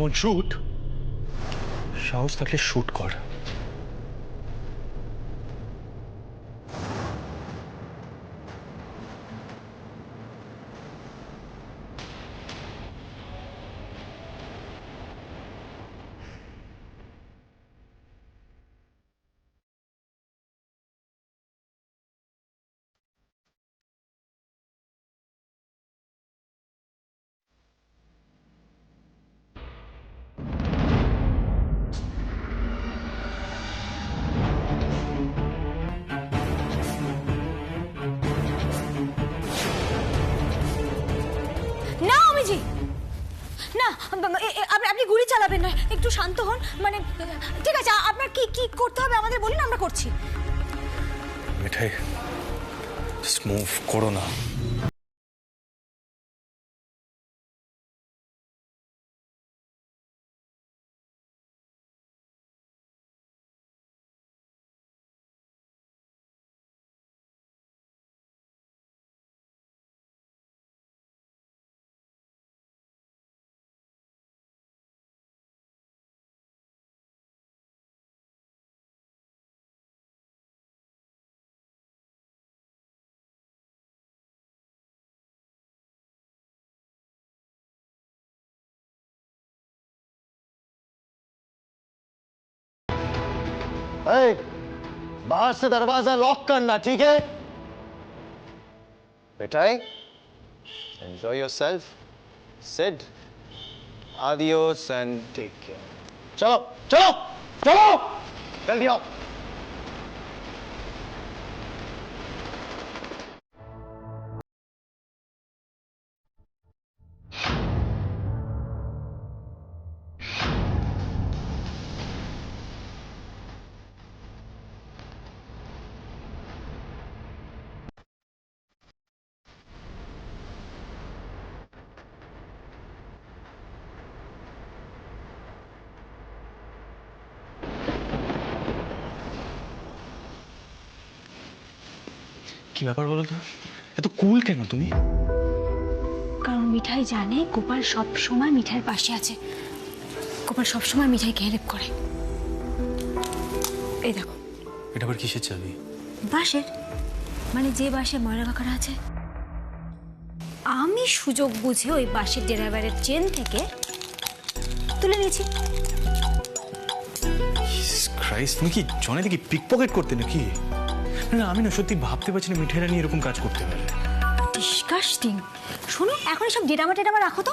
মন শুট সাহস থাকলে শুট কর। না না আপনি গুলি চালাবেন না। একটু শান্ত হন। মানে ঠিক আছে আপনার কি কি করতে হবে আমাদের বলুন, আমরা করছি। মিঠাই জাস্ট করো না। ए, बाहर से दरवाज़ा लॉक करना ठीक है? बेटा enjoy yourself Sid adios and take care चलो चलो चलो! जल्दी आओ। কি ব্যাপার বলো তো? এত কুল কেন তুমি? কারণ মিঠাই জানে গোপাল সব সময় মিঠাইয়ের পাশে আছে। গোপাল সব সময় মিঠাইকে হেল্প করে। এই দেখো। এটা আবার কিসের চাবি? বাসের মানে যে বাসে ময়লা কাকারা আছে। আমি সুযোগ বুঝে ওই বাসের ড্রাইভারের চেন থেকে তুলে নিয়েছি। ক্রাইস্ট তুমি কি জনে দেখি পিক পকেট করতে নাকি? না, আমি না সত্যি ভাবতে পারছি না মিঠাইরা নিয়ে এরকম কাজ করতে পারে। ডিসকাস্টিং শোনো এখন সব ডেটামা টেটামা রাখো তো।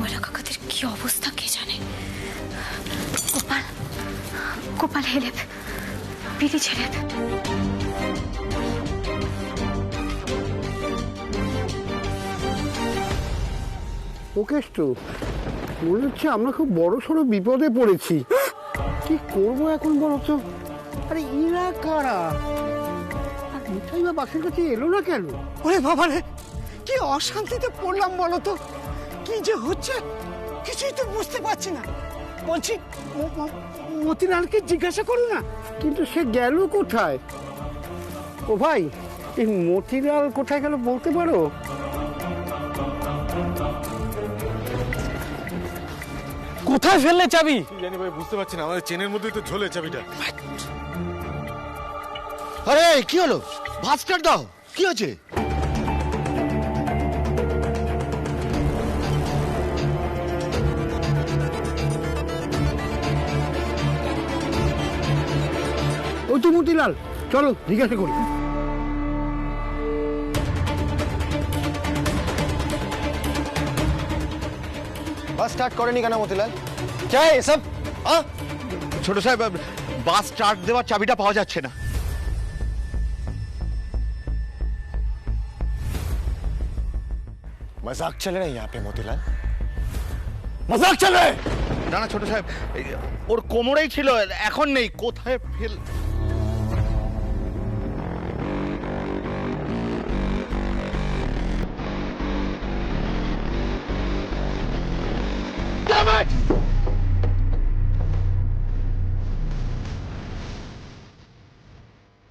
ময়লা কাকাদের কি অবস্থা কে জানে? গোপাল গোপাল হেলেপ বিলি ছেলেপ ওকেশ তো মনে হচ্ছে আমরা খুব বড় সড়ো বিপদে পড়েছি। কি করব এখন বলো তো? আরে এরা কারা? আর মিঠাই বা বাসের কাছে এলো না কেন? ওরে বাবা রে কি অশান্তিতে পড়লাম বলো তো? কি যে হচ্ছে? কিছুই তো বুঝতে পারছি না। বলছি মতিলালকে জিজ্ঞাসা করো না। কিন্তু সে গেল কোথায়? ও ভাই এই মতিলাল কোথায় গেল বলতে পারো? কোথায় ফেললে চাবি? জানি ভাই বুঝতে পারছি না। আমাদের চেনের মধ্যেই তো ঝোলে চাবিটা। আরে কি হলো? ভাত স্টার্ট দাও কি হচ্ছে ওই তো মতিলাল চলো জিজ্ঞাসা করি। বাস স্টার্ট করেনি কেন মতিলাল? কে এসব ছোট সাহেব বাস স্টার্ট দেওয়ার চাবিটা পাওয়া যাচ্ছে না। मजाक चल रहा है यहाँ पे मोतीलाल मजाक चल रहा है না না ছোট সাহেব এই, ওর কোমরেই ছিল এখন নেই কোথায় ফেল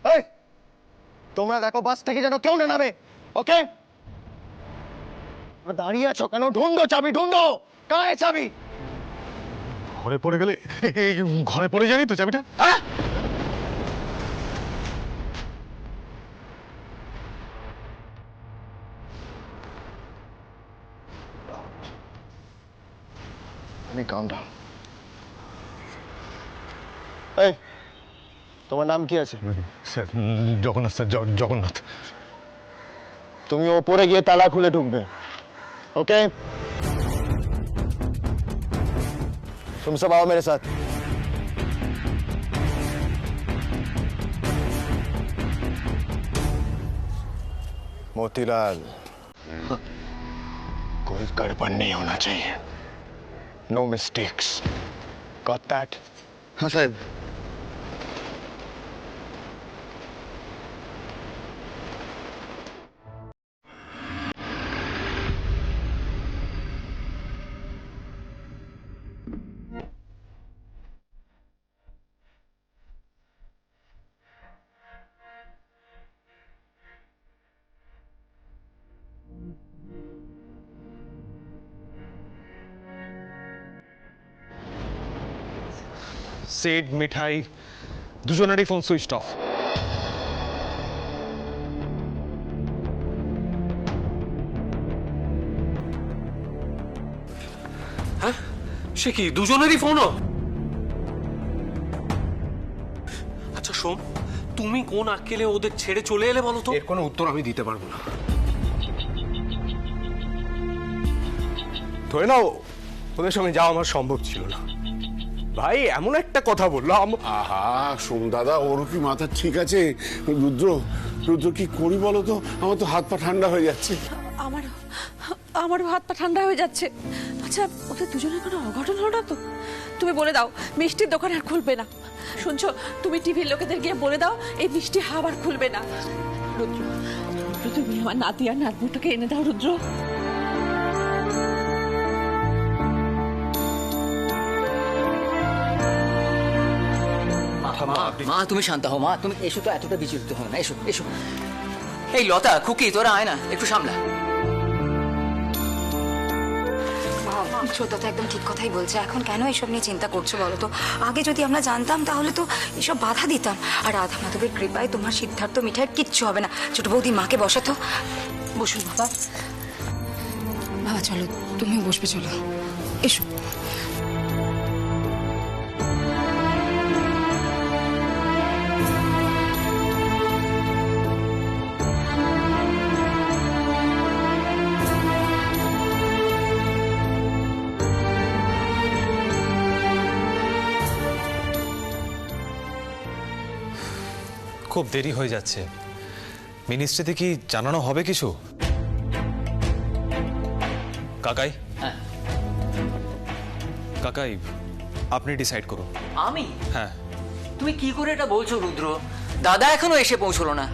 এই, তোমরা দেখো বাস থেকে যেন কেউ না নামে ওকে দাঁড়িয়ে আছো কেন? ঢুন্ডো চাবি ঢুন্ডো কায় চাবি! ঘরে পড়ে গেলে? ঘরে পড়ে যায়নি তো চাবিটা। হ্যাঁ? এই তোমার নাম কি আছে? Sir Jagannath sir Jagannath. তুমি ওপরে গিয়ে তালা খুলে ঢুকবে। ओके? तुम सब आओ मेरे साथ। मोतीलाल। कोई गड़बड़ नहीं होना चाहिए। नो मिस्टेक्स गॉट दैट हाँ साहब। সেট মিঠাই দুজনেরই ফোন সুইচ অফ হ্যাঁ? সে কি দুজনেরই ফোনও আচ্ছা সোম তুমি কোন আক্কেলে ওদের ছেড়ে চলে এলে বলো তো? এর কোনো উত্তর আমি দিতে পারব না। ধরে নাও ওদের সঙ্গে যাওয়া আমার সম্ভব ছিল না। ভাই এমন একটা কথা বলল আম- আহা সোম দাদা ওর কি মাথা ঠিক আছে? রুদ্র রুদ্র কি করি বলো তো? আমার তো হাত পা ঠান্ডা হয়ে যাচ্ছে। আমার আমারও হাত পা ঠান্ডা হয়ে যাচ্ছে। আচ্ছা ওদের দুজনের কোনো অঘটন হলো না তো? তুমি বলে দাও মিষ্টির দোকান আর খুলবে না। শুনছো তুমি টিভির লোকেদের গিয়ে বলে দাও এই মিষ্টি হাব আর খুলবে না। রুদ্র রুদ্র তুমি আমার নাতি আর নাতনিটাকে এনে দাও রুদ্র। মা তুমি শান্ত হও, মা, তুমি এসো তো, এতটা বিচলিত হও না, এসো এসো। এই লতা, খুকি, তোরা আয় না, একটু সামলা। ছোট একদম ঠিক কথাই বলছে। এখন কেন এসব নিয়ে চিন্তা করছ বলো তো? আগে যদি আমরা জানতাম, তাহলে তো এসব বাধা দিতাম। আর রাধা মাধবের কৃপায় তোমার সিদ্ধার্থ মিঠাইয়ের কিচ্ছু হবে না। ছোট বৌদি মাকে বসাতো। বসুন, বাবা। বাবা, চলো তুমি বসবে, চলো। খুব দেরি হয়ে যাচ্ছে। মিনিস্ট্রিতে কি জানানো হবে কিছু? কাকাই? হ্যাঁ। কাকাই আপনি ডিসাইড করুন। আমি? হ্যাঁ। তুমি কি করে এটা বলছো রুদ্র? দাদা এখনও এসে পৌঁছলো না।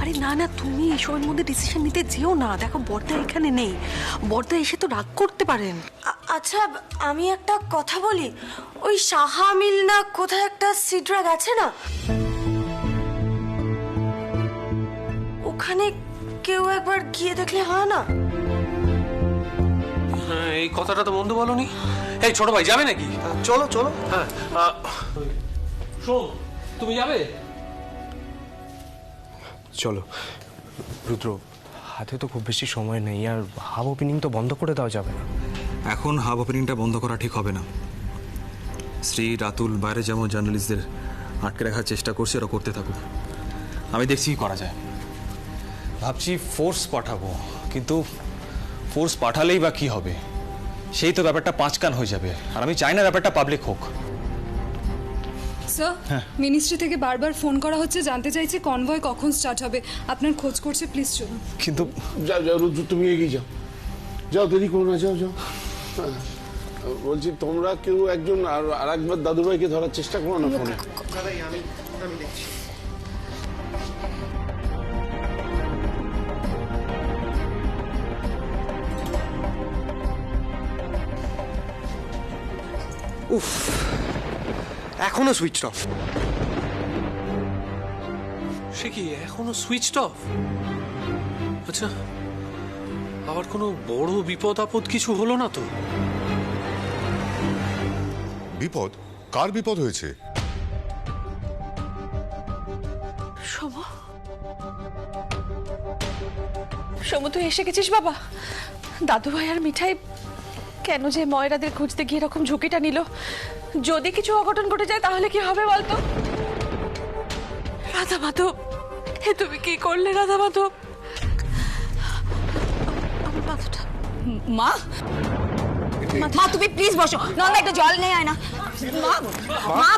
আরে না না তুমি এসবের মধ্যে ডিসিশন নিতে যেও না। দেখো বর্দা এখানে নেই। বর্দা এসে তো রাগ করতে পারেন। আচ্ছা আমি একটা কথা বলি। ওই সাহা মিল না কোথায় একটা সিড্রাগ আছে না? ওখানে কেউ একবার গিয়ে দেখলে হয় না? হ্যাঁ, এই কথাটা তো মন্দ বলনি। এই ছোট ভাই যাবে নাকি? চলো চলো। হ্যাঁ তুমি যাবে? চলো। রুদ্র হাতে তো খুব বেশি সময় নেই আর হাব ওপেনিং তো বন্ধ করে দেওয়া যাবে না। এখন হাব ওপেনিংটা বন্ধ করা ঠিক হবে না। শ্রী রাতুল বাইরে যেমন জার্নালিস্টদের আটকে রাখার চেষ্টা করছে ওরা করতে থাকুক। আমি দেখছি কি করা যায়। ভাবছি ফোর্স পাঠাবো কিন্তু ফোর্স পাঠালেই বা কি হবে? সেই তো ব্যাপারটা পাঁচকান হয়ে যাবে। আর আমি চাই না ব্যাপারটা পাবলিক হোক। স্যার মিনিস্ট্রি থেকে বারবার ফোন করা হচ্ছে জানতে চাইছে কনভয় কখন স্টার্ট হবে। আপনার খোঁজ করছে প্লিজ চলুন। কিন্তু যাও যাও রুদ্র তুমি এগিয়ে যাও। যাও দেরি করো না যাও যাও। বলছি তোমরা কেউ একজন আর আর একবার দাদুভাইকে ধরার চেষ্টা করো না ফোনে। এখনও সুইচ অফ সে কি এখনও সুইচড অফ আচ্ছা আবার কোনো বড় বিপদ আপদ কিছু হলো না তো? বিপদ? কার বিপদ হয়েছে? সম তুই এসে গেছিস বাবা? দাদু ভাই আর মিঠাই কেন যে ময়রাদের খুঁজতে গিয়ে এরকম ঝুঁকিটা নিল? যদি কিছু অঘটন ঘটে যায় তাহলে কি হবে বলতো? রাধা মাধব হে তুমি কি করলে রাধা মাধব মা মা তুমি প্লিজ বসো নন্দা একটা জল নেই আয় না মা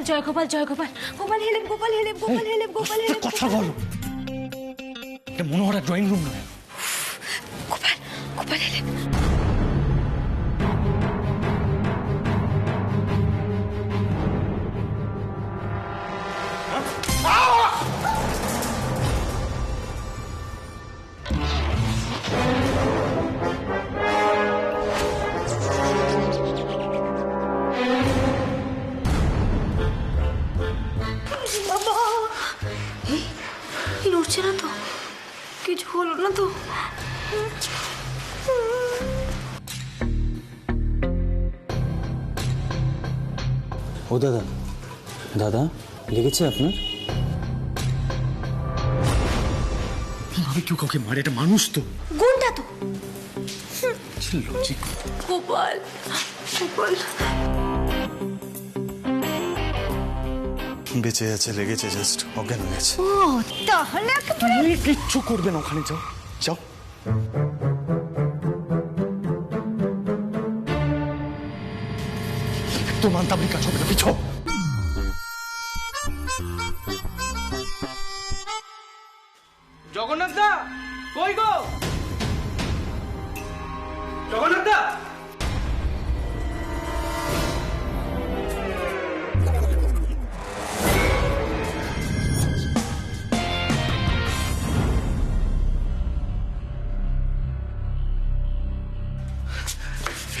গোপাল জয় গোপাল জয় গোপাল। গোপাল হেলেম গোপাল হেলেম গোপাল হেলেম গোপাল হেলেম কথা বলো। এটা মনোহরা ড্রয়িং রুম নয়। দাদা। দাদা লেগেছে আপনার? আমি কেউ কাউকে মারে এটা মানুষ তো। গুণটা তো। লজিক গোপাল গোপাল। বেঁচে আছে লেগেছে জাস্ট অজ্ঞান হয়ে গেছে। ও তাহলে তুমি কিচ্ছু করবে না ওখানে যাও। যাও। তোমার দাবি কাজ হবে না পিছও জগন্নাথ দা কই গো? জগন্নাথ দা!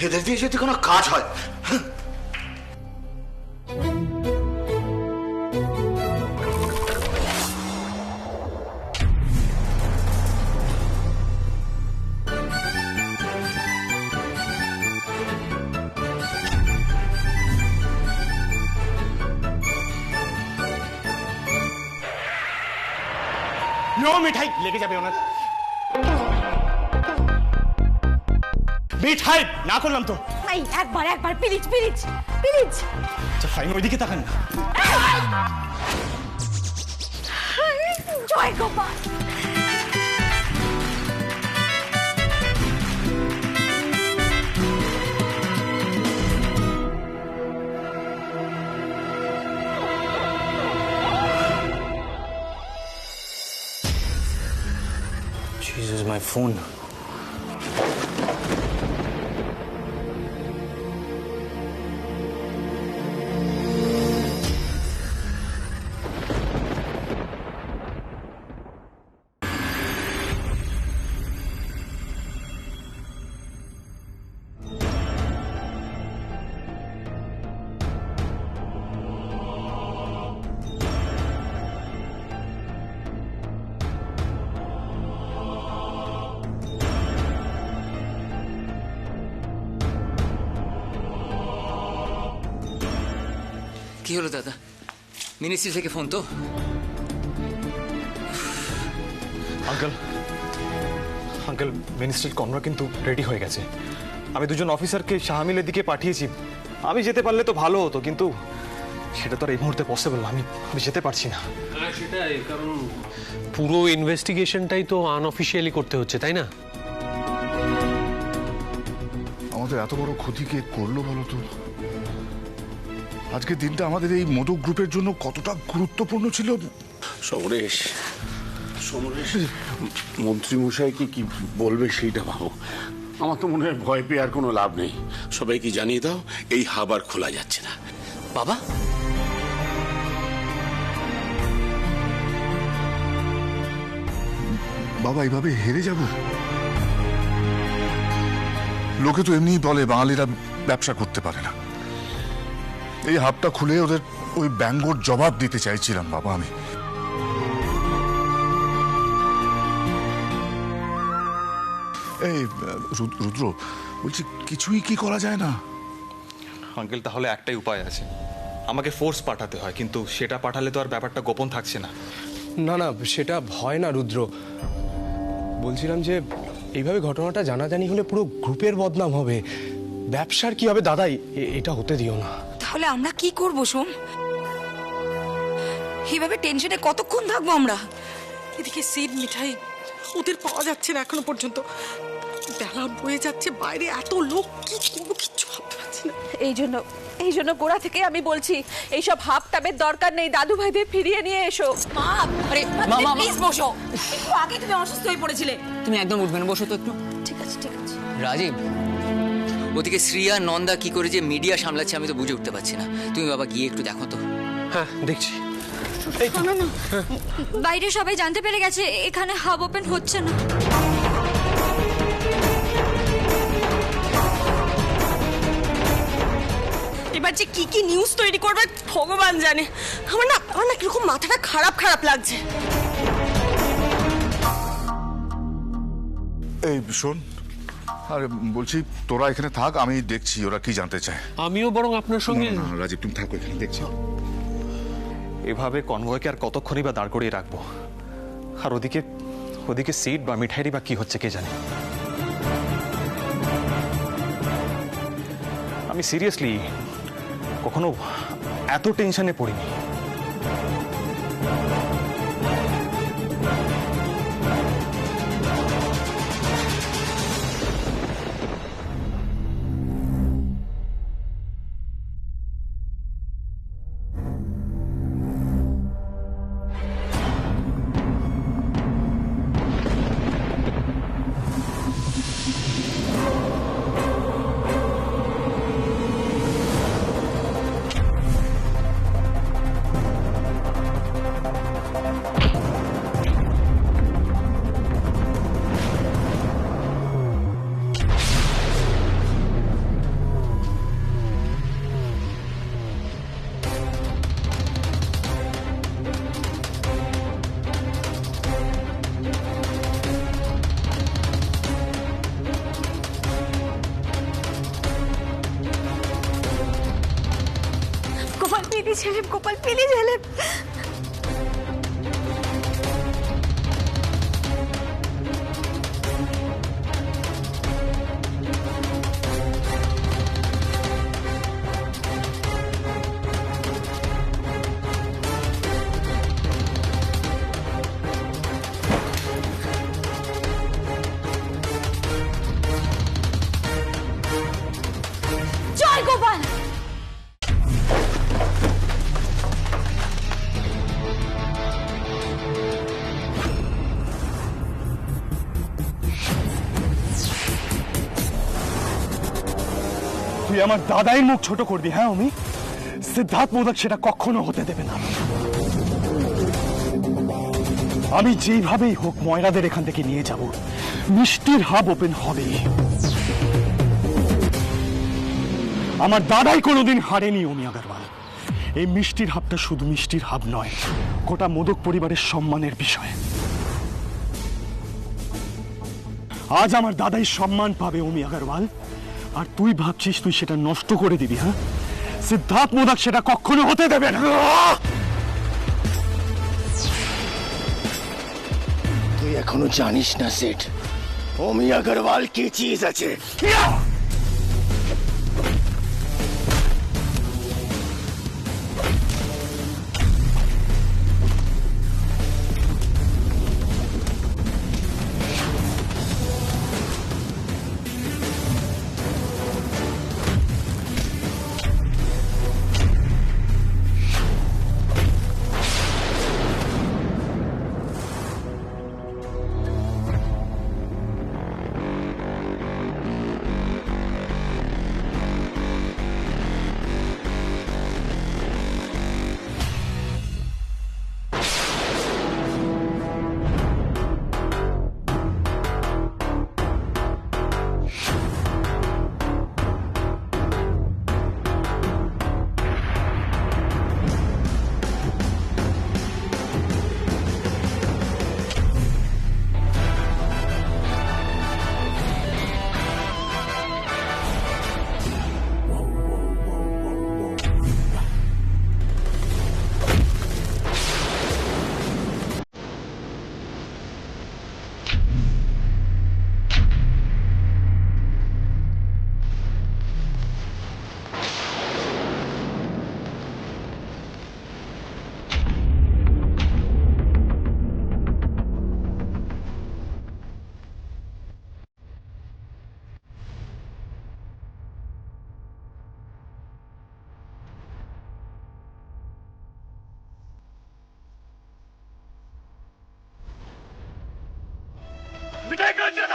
এদের দিয়ে যদি কোনো কাজ হয়? মিঠাই লেগে যাবে ওনার। মিঠাই না করলাম তো। এই একবার একবার প্লিজ প্লিজ প্লিজ আচ্ছা ফাইন ওইদিকে তাকান। না জয় গোপাল। fundo. কি হলো দাদা? মিনিস্ট্রি থেকে ফোন তো। আঙ্কেল আঙ্কেল মিনিস্ট্রির কর্নার কিন্তু রেডি হয়ে গেছে। আমি দুজন অফিসারকে শাহামিলের দিকে পাঠিয়েছি। আমি যেতে পারলে তো ভালো হতো কিন্তু সেটা তো আর এই মুহূর্তে পসিবল না। আমি আমি যেতে পারছি না। হ্যাঁ সেটাই কারণ পুরো ইনভেস্টিগেশনটাই তো আনঅফিসিয়ালি করতে হচ্ছে তাই না? আমাদের এত বড় ক্ষতি কে করল বলো তো? আজকে দিনটা আমাদের এই মোদক গ্রুপের জন্য কতটা গুরুত্বপূর্ণ ছিল? সমরেশ সমরেশ মন্ত্রী মশাইকে কি বলবে সেইটা ভাবো। আমার তো মনে হয় ভয় পেয়ে আর কোনো লাভ নেই। সবাইকে জানিয়ে দাও এই হাবার খোলা যাচ্ছে না। বাবা? বাবা এইভাবে হেরে যাব? লোকে তো এমনিই বলে বাঙালিরা ব্যবসা করতে পারে না। এই হাবটা খুলে ওদের ওই ব্যঙ্গর জবাব দিতে চাইছিলাম বাবা আমি। এই রুদ্র বলছি কিছুই কি করা যায় না? আঙ্কেল তাহলে একটাই উপায় আছে। আমাকে ফোর্স পাঠাতে হয় কিন্তু সেটা পাঠালে তো আর ব্যাপারটা গোপন থাকছে না। না না সেটা ভয় না রুদ্র। বলছিলাম যে এইভাবে ঘটনাটা জানাজানি হলে পুরো গ্রুপের বদনাম হবে। ব্যবসার কি হবে দাদাই এ- এটা হতে দিও না। তাহলে আমরা কি করব সোম? এইভাবে টেনশনে কতক্ষণ থাকব আমরা? এদিকে সিড মিঠাই ওদের পাওয়া যাচ্ছে না এখনও পর্যন্ত। বেলা বয়ে যাচ্ছে বাইরে এত লোক কি করব কিচ্ছু ভাবতে পারছি না। এই জন্য এই জন্য গোড়া থেকে আমি বলছি এইসব হাফ টাবের দরকার নেই দাদু ভাইদের ফিরিয়ে নিয়ে এসো। মা আরে মা, মা, প্লিজ বসো। একটু আগে তুমি অসুস্থ হয়ে পড়েছিলে। তুমি একদম উঠবে না বসো তো একটু। ঠিক আছে ঠিক আছে। রাজীব ওদিকে শ্রিয়া নন্দা কি করে যে মিডিয়া সামলাচ্ছে আমি তো বুঝে উঠতে পারছি না। তুমি বাবা গিয়ে একটু দেখো তো। হ্যাঁ দেখছি। বাইরে সবাই জানতে পেরে গেছে এখানে হাব ওপেন হচ্ছে না। এবার যে কি কি নিউজ তৈরি করবে ভগবান জানে। আমার না আমার না কীরকম মাথাটা খারাপ খারাপ লাগছে। এই শোন আরে বলছি তোরা এখানে থাক আমি দেখছি ওরা কি জানতে চায়। আমিও বরং আপনার সঙ্গে না, না, রাজীব তুমি থাকো এখানে দেখছি। এভাবে কনভয়কে আর কতক্ষণই বা দাঁড় করিয়ে রাখব? আর ওদিকে ওদিকে সিট বা মিঠাইরি বা কি হচ্ছে কে জানে? আমি সিরিয়াসলি কখনো এত টেনশনে পড়িনি। হেলেপ গোপাল আমার দাদাই মুখ ছোট করবি হ্যাঁ আমি সিদ্ধার্থ মোদক সেটা কখনো হতে দেবে না। আমি যেইভাবেই হোক ময়রাদের এখান থেকে নিয়ে যাব, মিষ্টির হাব ওপেন হবে আমার দাদাই কোনোদিন হারেনি অমি আগারওয়াল। এই মিষ্টির হাবটা শুধু মিষ্টির হাব নয়, গোটা মোদক পরিবারের সম্মানের বিষয়। আজ আমার দাদাই সম্মান পাবে অমি আগারওয়াল। আর তুই ভাবছিস তুই সেটা নষ্ট করে দিবি হ্যাঁ? সিদ্ধার্থ মোদক সেটা কখনো হতে দেবে না। তুই এখনও জানিস না সেট অমি আগরওয়াল কি চিজ আছে? 跟着走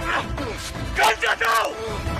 啊跟着走。